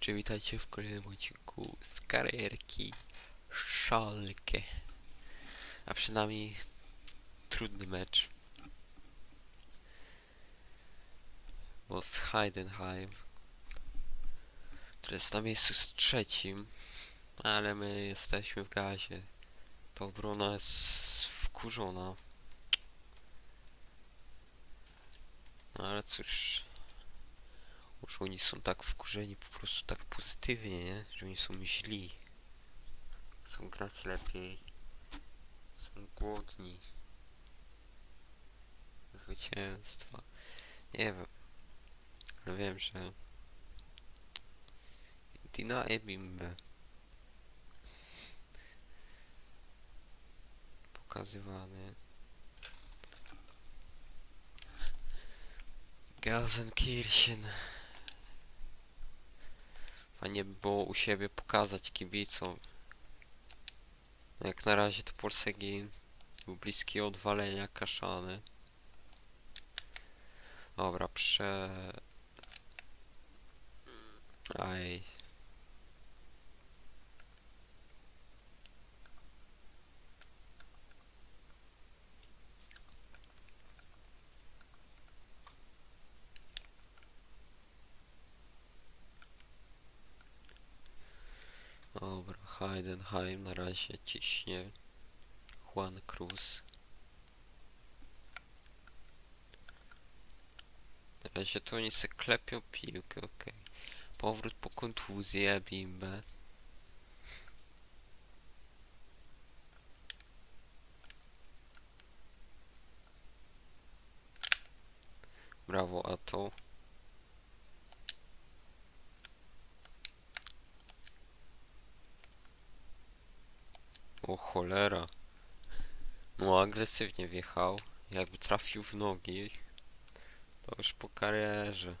Czy witajcie w kolejnym odcinku z karierki Szalkę. A przynajmniej trudny mecz. Bo z Heidenheim, który jest na miejscu z trzecim, ale my jesteśmy w gazie. To obrona jest wkurzona. No ale cóż, może oni są tak wkurzeni po prostu tak pozytywnie, nie? Że oni są źli. Chcą grać lepiej. Są głodni. Zwycięstwa. Nie wiem. Ale wiem, że Dina Ebimbe pokazywany Gelsenkirchen Fajnie by było u siebie pokazać kibicom. Jak na razie to Polsegin był bliski odwalenia kaszany. Dobra, prze... Aj. Dobra, Heidenheim na razie ciśnie. Juan Cruz. Na razie to oni se klepią piłkę, okej. Powrót po kontuzji, Ebimbe. Brawo, a to. O cholera. No agresywnie wjechał. Jakby trafił w nogi. To już po karierze.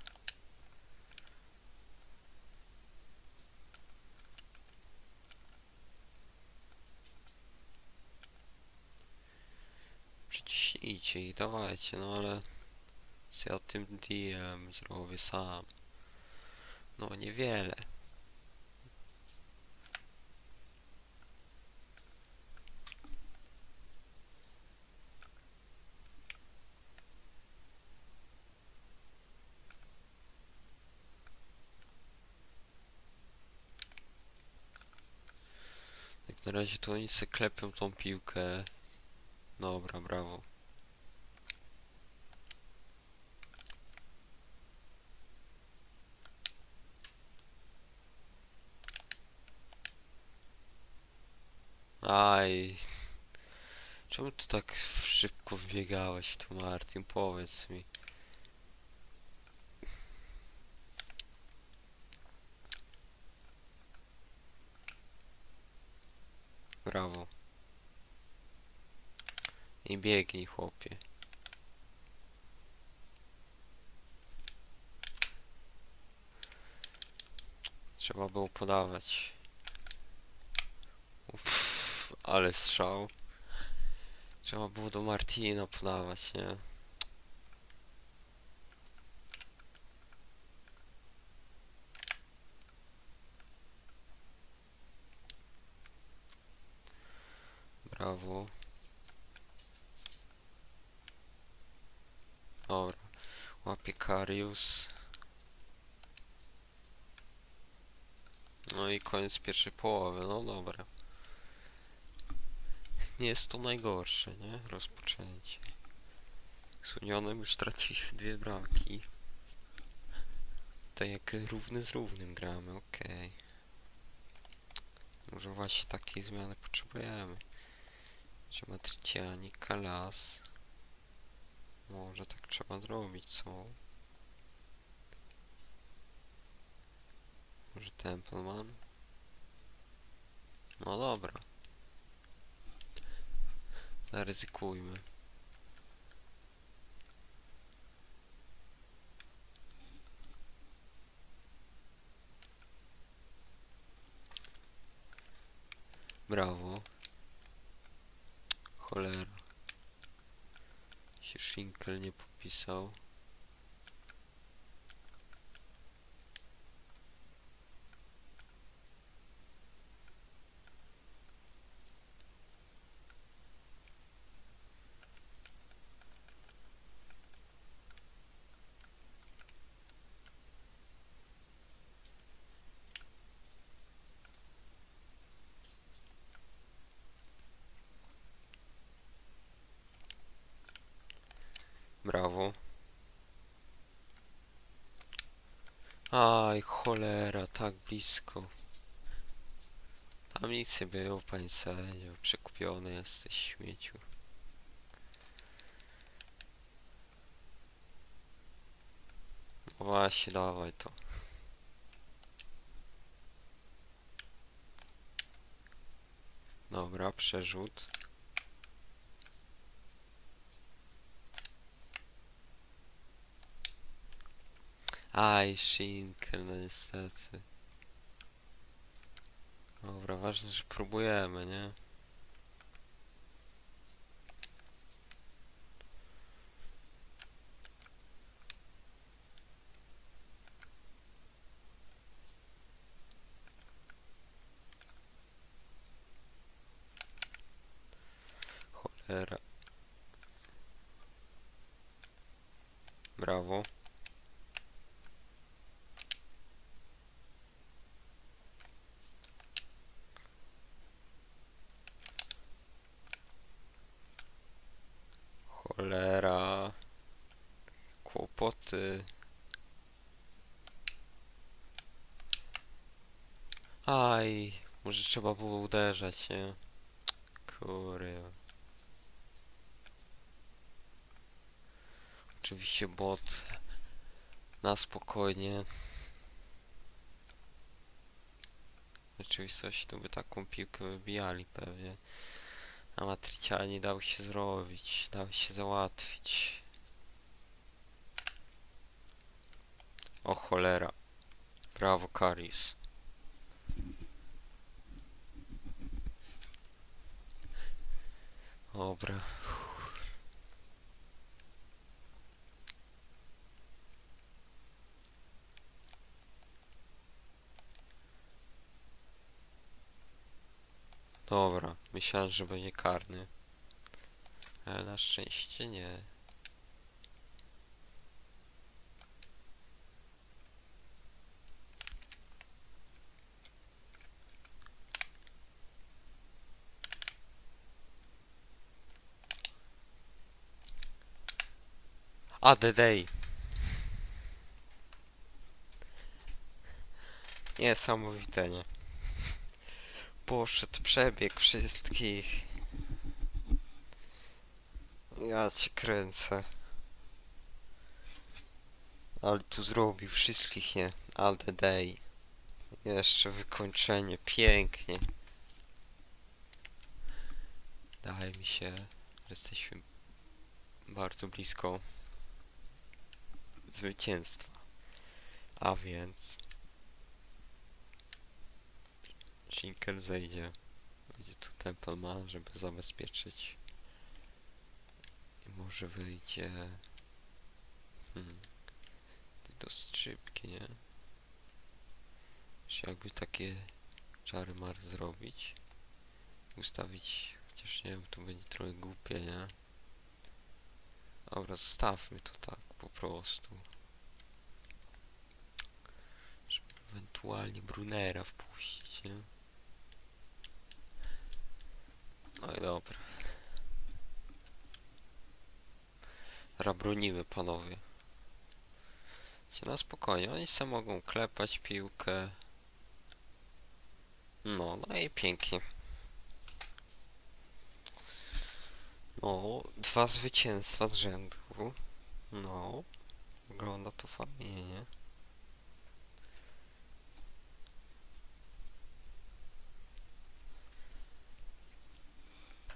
Przyciśnijcie ich, dawajcie, no ale... Co ja tym DM zrobię sam? No niewiele. Jak na razie to oni se klepią tą piłkę. Dobra, brawo. Aj. Czemu ty tak szybko wbiegałeś tu Martin? Powiedz mi. Brawo. I biegnij, chłopie. Trzeba było podawać. Uff, ale strzał. Trzeba było do Martina podawać, nie? Brawo. Dobra. Łapie Karius. No i koniec pierwszej połowy. No dobra. Nie jest to najgorsze, nie? Rozpoczęcie. Z Unionem już straciliśmy dwie bramki. Tak jak równy z równym gramy, okej. Może właśnie takiej zmiany potrzebujemy. Że Matriciani, Kalas. Może tak trzeba zrobić, co? Może Templeman? No dobra. Zaryzykujmy. Brawo. Cholera. Się nie popisał. cholera, blisko. Tam nic nie było, panie sędzio. Przekupiony jesteś śmieciu. No właśnie, dawaj to. Dobra, przerzut. Aj, Shinker, no niestety. Dobra, ważne, że próbujemy, nie? Cholera. Brawo. Cholera. Kłopoty. Aj, może trzeba było uderzać, nie? Kurwa. Oczywiście bot na spokojnie. W rzeczywistości to by taką piłkę wybijali pewnie. A Matriciani dał się zrobić, dał się załatwić. O cholera. Brawo Karius. Dobra. Dobra, myślałem, że będzie karny. Ale na szczęście nie. A, the day. Niesamowite, nie? Poszedł przebieg wszystkich. Ja cię kręcę. Ale tu zrobił wszystkich, nie? All the day. Jeszcze wykończenie, pięknie. Daje mi się, jesteśmy bardzo blisko zwycięstwa. A więc Shinker zejdzie. Będzie tu Templeman, żeby zabezpieczyć. I może wyjdzie... Hmm. Do skrzypki, nie? Czy jakby takie czary mar zrobić? Ustawić... Chociaż nie wiem, to będzie trochę głupie, nie? Dobra, zostawmy to tak po prostu. Żeby ewentualnie Brunera wpuścić, nie? No i dobra. Dobra, bronimy panowie. Cię na spokojnie, oni se mogą klepać piłkę. No, no i pięknie. No, dwa zwycięstwa z rzędu. No, wygląda to fajnie, nie?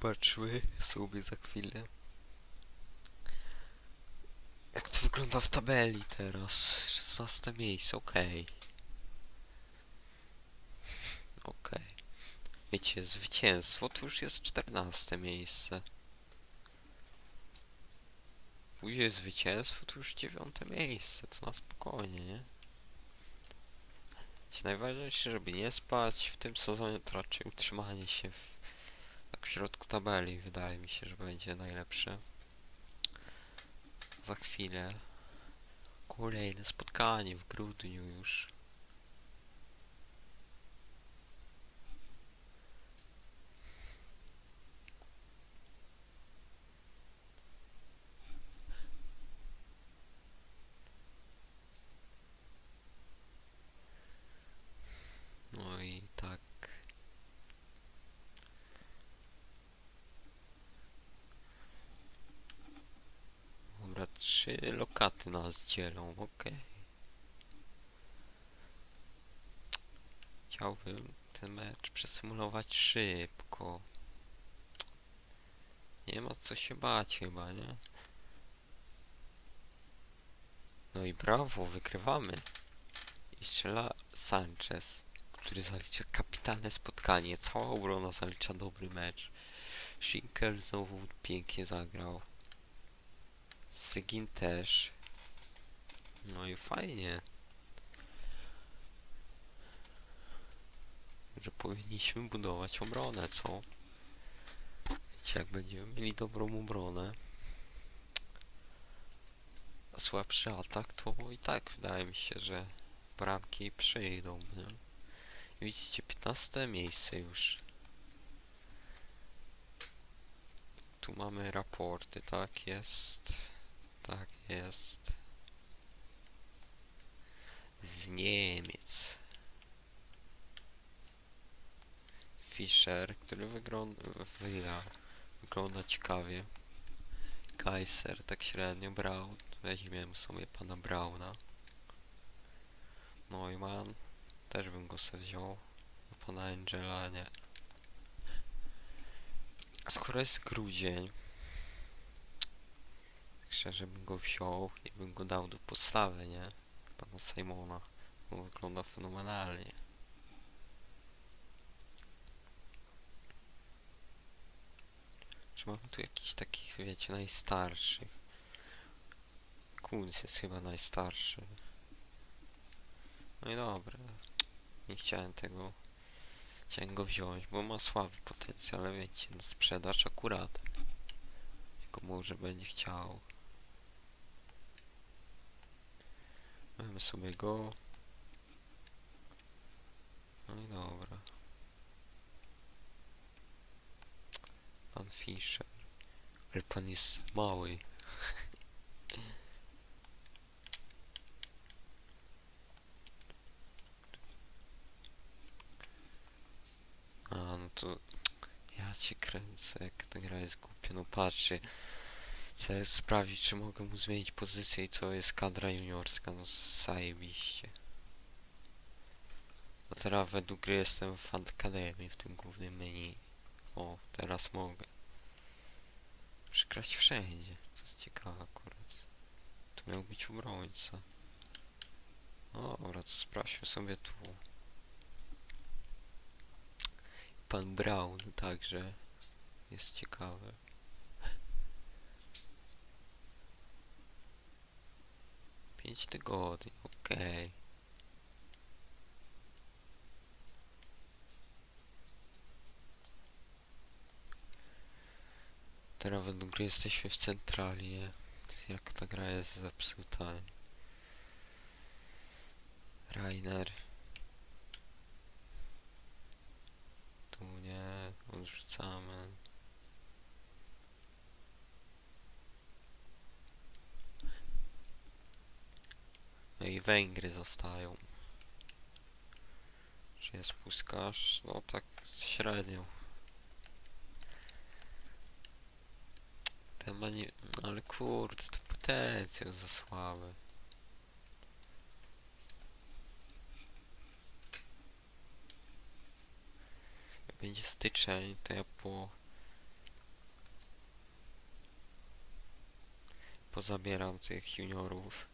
Patrzmy sobie za chwilę. Jak to wygląda w tabeli teraz? 16 miejsce, okej. Okej. Wiecie, zwycięstwo to już jest 14 miejsce. Później zwycięstwo to już 9 miejsce, to na spokojnie, nie? Najważniejsze, żeby nie spać w tym sezonie, to raczej utrzymanie się w, tak w środku tabeli. Wydaje mi się, że będzie najlepsze. Za chwilę. Kolejne spotkanie w grudniu już. Komunikaty nas dzielą, okej. Chciałbym ten mecz przesymulować szybko. Nie ma co się bać chyba, nie? No i brawo, wygrywamy. I strzela Sanchez, który zalicza kapitalne spotkanie. Cała obrona zalicza dobry mecz. Schinkel znowu pięknie zagrał. Sygin też. No i fajnie. Że powinniśmy budować obronę, co? Wiecie, jak będziemy mieli dobrą obronę, słabszy atak, to i tak wydaje mi się, że bramki przyjdą, nie? Widzicie, 15 miejsce już. Tu mamy raporty, tak jest. Tak jest. Z Niemiec. Fischer, który wygląda, wygląda ciekawie. Kaiser tak średnio. Braun. Weźmiemy sobie pana Brauna. Neumann. Też bym go sobie wziął. Pana Angela nie. Skoro jest grudzień, szczerze bym go wziął i bym go dał do podstawy, nie? Pana Simona. Bo wygląda fenomenalnie. Czy mamy tu jakichś takich, wiecie, najstarszych? Kunz jest chyba najstarszy. No i dobra. Nie chciałem tego. Chciałem go wziąć, bo ma słaby potencjał, ale wiecie, na sprzedaż akurat. Tylko może będzie chciał. Mamy sobie go. No i dobra. Pan Fischer. Ale pan jest mały. A, no to... Ja cię kręcę, jak ta gra jest głupia. No patrzcie. Chcę sprawdzić, czy mogę mu zmienić pozycję i co jest kadra juniorska. No zajebiście. A teraz według gry jestem w Academy w tym głównym menu. O, teraz mogę. Grać wszędzie. To jest ciekawe akurat. Tu miał być obrońca. Dobra, to sprawdźmy sobie tu. Pan Brown także jest ciekawy. Pięć tygodni, okej. Teraz według gry jesteśmy w centrali? Jak ta gra jest zepsuta. Rainer. Tu nie, odrzucamy. No i Węgry zostają. Czy jest puskarz? No tak średnio. Ten ma nie... no Ale kurde, to potencjał za słaby. Jak będzie styczeń, to ja po... Pozabieram tych juniorów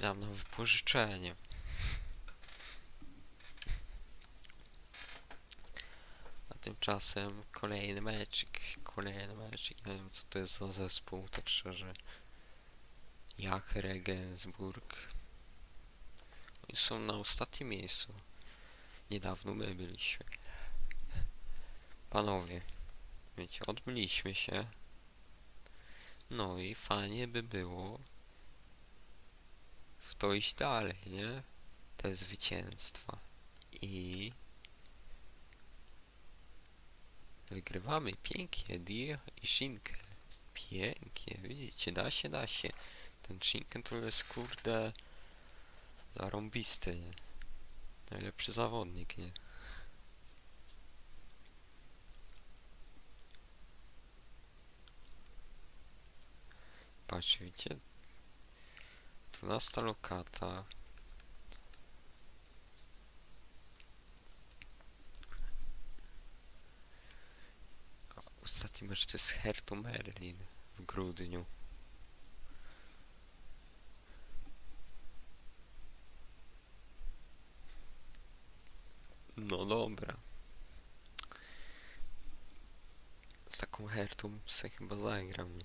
dam na wypożyczenie. A tymczasem kolejny meczyk, kolejny meczyk. Nie wiem co to jest za zespół, tak szczerze. Jak Regensburg. Oni są na ostatnim miejscu. Niedawno my byliśmy. Panowie, wiecie, odbyliśmy się. No i fajnie by było w to iść dalej, nie? Te zwycięstwa. I wygrywamy pięknie Dir i Schinkel. Pięknie, widzicie, da się, da się. Ten Schinkel to jest kurde zarąbisty, nie? Najlepszy zawodnik, nie? Patrzcie, widzicie? 12 lokata. Ostatni mecz to jest Hertha Merlin w grudniu. No dobra. Z taką Hertą se chyba zagram. nie?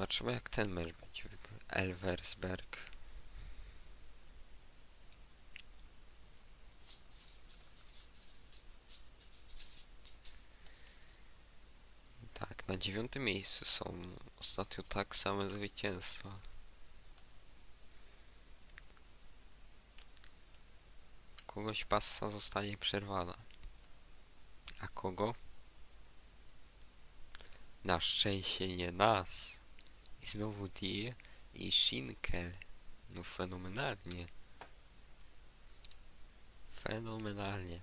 Zobaczymy jak ten mecz będzie. Elversberg. Tak, na dziewiątym miejscu są ostatnio tak same zwycięstwa. Kogoś passa zostanie przerwana. A kogo? Na szczęście nie nas. I znowu Die i Schinkel. No fenomenalnie. Fenomenalnie.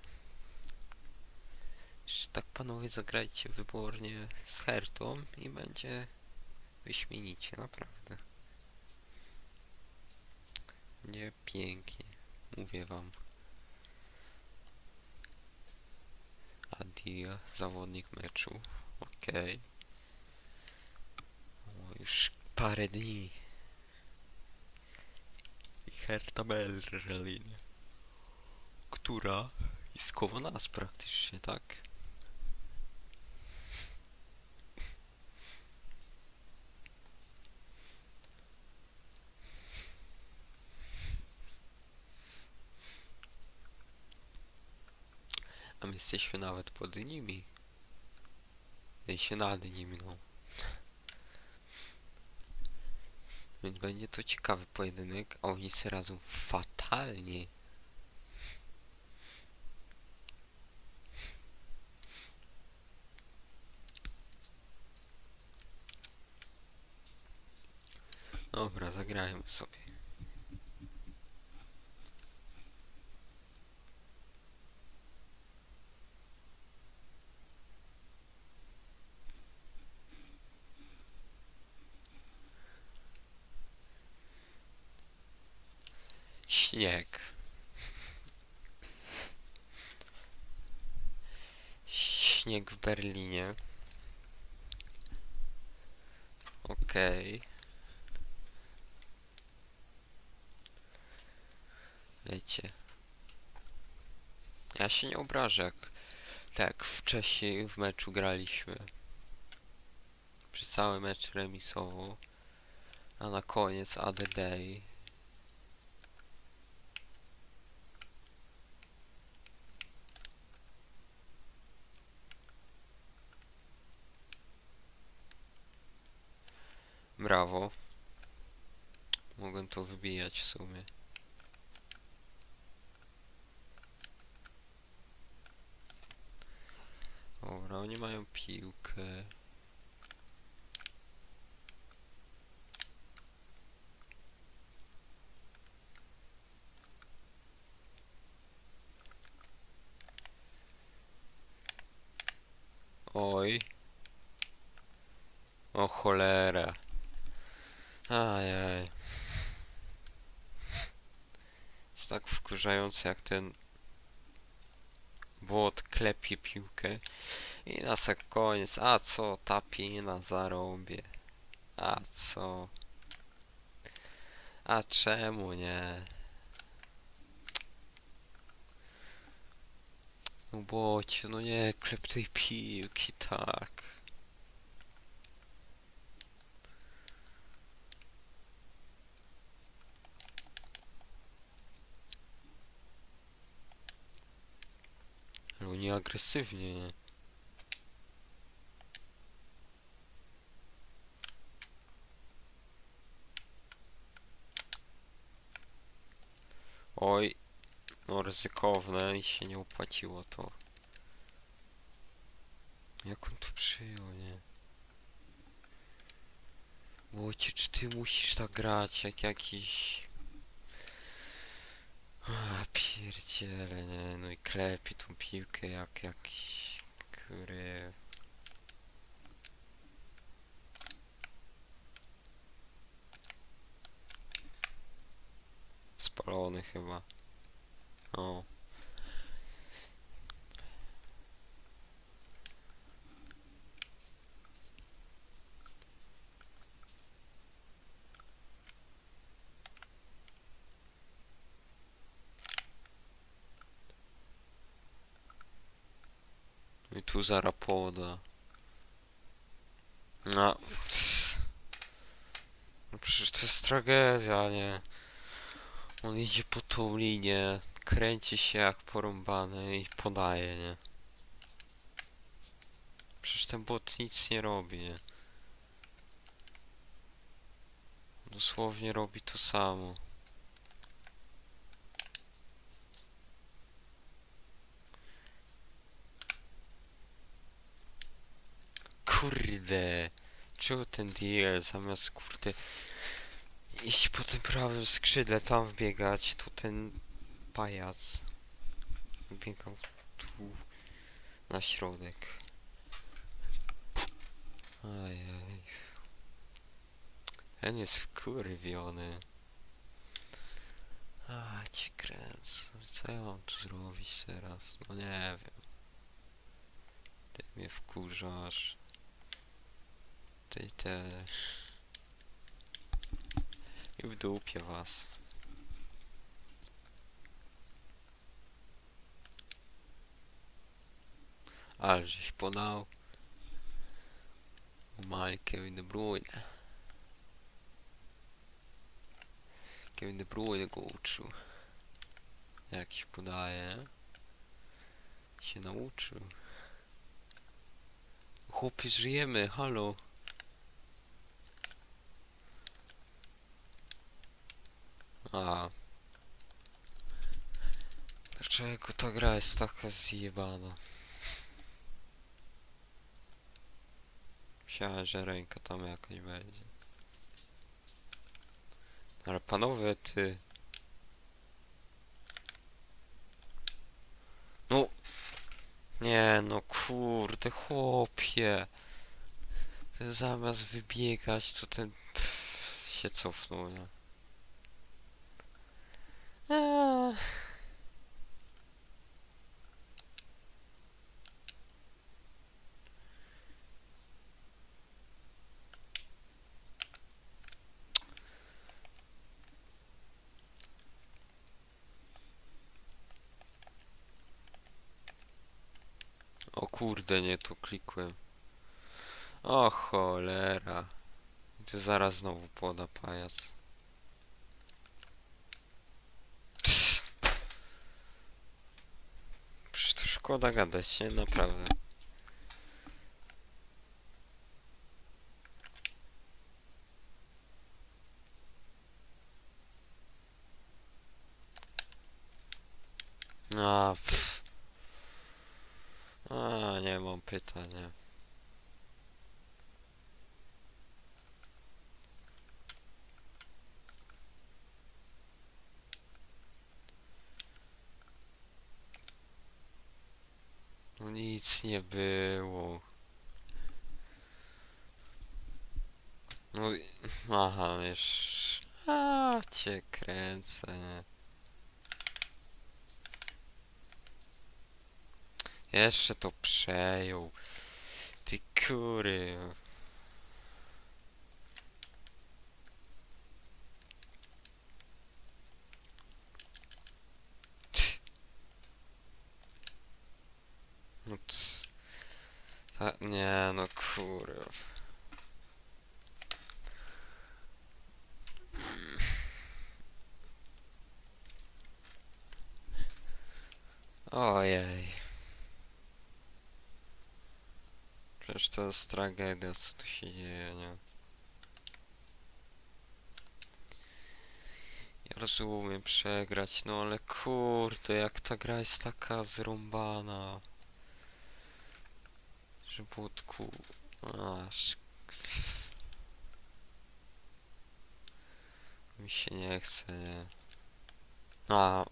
Jeszcze tak panowie zagrajcie wybornie z Hertą i będzie wyśmienicie, naprawdę. Nie pięknie, mówię wam. Adia, zawodnik meczu. Okej. O, już parę dni. I Hertha Berlin. Która jest koło nas praktycznie, tak? A my jesteśmy nawet pod nimi. I się nad nimi, no. Więc będzie to ciekawy pojedynek, a oni se radzą fatalnie. Dobra, zagrajmy sobie. Berlinie. Okej. Wiecie. Ja się nie obrażę, jak tak wcześniej w meczu graliśmy. Przez cały mecz remisowo. A na koniec ADD. Brawo. Mogłem to wybijać w sumie. Dobra, oni mają piłkę. Oj. O cholera. Ajaj. Jest tak wkurzające jak ten błot klepie piłkę i na sam koniec, a co, tapie na zarąbie. A co? A czemu nie? No błocie, no nie, klep tej piłki, tak. Ale oni agresywnie, nie? Oj, no ryzykowne i się nie opłaciło to. Jak on to przyjął, nie? Łocie, czy ty musisz tak grać jak jakiś... A pierdziele, nie, no i klepi tą piłkę jak jakiś, kury. Spalony chyba. O. I tu zara poda. No. No przecież to jest tragedia, nie? On idzie po tą linię, kręci się jak porąbany i podaje, nie? Przecież ten bot nic nie robi, nie? Dosłownie robi to samo. Kurde, czemu ten deal zamiast kurde iść po tym prawym skrzydle tam wbiegać, to ten pajac biegał tu na środek. Ajaj. Ten jest wkurwiony. A, ci kręcę. Co ja mam tu zrobić teraz? No nie wiem. Ty mnie wkurzasz. Ty też. I w dupie was. Ale żeś podał. Mal Kevin De Bruyne. Kevin De Bruyne go uczył. Jak się podaje. Się nauczył. Chłopie, żyjemy, halo. A. Dlaczego ta gra jest taka zjebana? Myślałem, że ręka tam jakaś będzie. Ale panowie, ty... No... Nie, no kurde, chłopie. Ten zamiast wybiegać, to ten... Pff, się cofnął, nie? O kurde, nie tu klikłem. O cholera. To zaraz znowu poda pajac. Ps. Przecież to szkoda gadać, nie? Naprawdę. A, pff. A, nie mam pytania. No nie było. No, aha, wiesz. A, cię kręcę. Jeszcze to przejął. Ty kury. Ta, nie, no kurwa. Ojej. Przecież to jest tragedia, co tu się dzieje, nie? Ja rozumiem przegrać, no ale kurde, jak ta gra jest taka zrąbana. Że budku... Aż... Mi się nie chce, nie? A,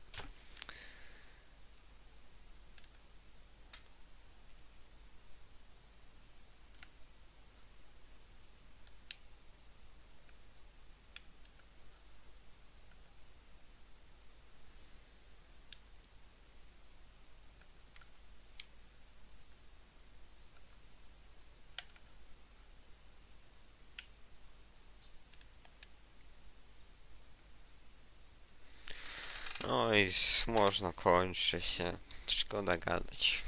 Można kończy się. Szkoda gadać.